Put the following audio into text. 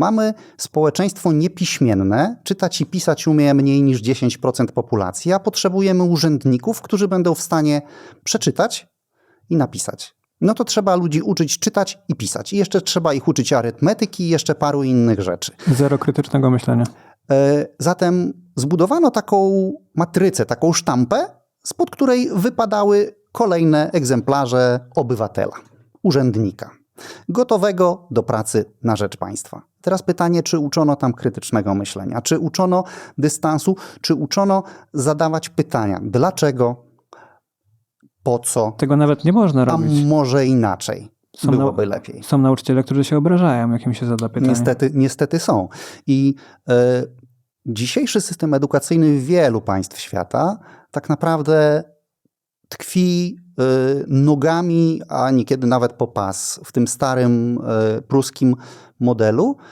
Mamy społeczeństwo niepiśmienne, czytać i pisać umie mniej niż 10% populacji, a potrzebujemy urzędników, którzy będą w stanie przeczytać i napisać. No to trzeba ludzi uczyć czytać i pisać. I jeszcze trzeba ich uczyć arytmetyki i jeszcze paru innych rzeczy. Zero krytycznego myślenia. E, Zatem zbudowano taką matrycę, taką sztampę, spod której wypadały kolejne egzemplarze obywatela, urzędnika, gotowego do pracy na rzecz państwa. Teraz pytanie, czy uczono tam krytycznego myślenia, czy uczono dystansu, czy uczono zadawać pytania, dlaczego, po co, Tego nawet nie można a robić. może inaczej. Są Byłoby lepiej. Są nauczyciele, którzy się obrażają, jak im się zada pytanie. Niestety, niestety są. I e, dzisiejszy system edukacyjny wielu państw świata tak naprawdę tkwi nogami, a niekiedy nawet po pas w tym starym e, pruskim modelu,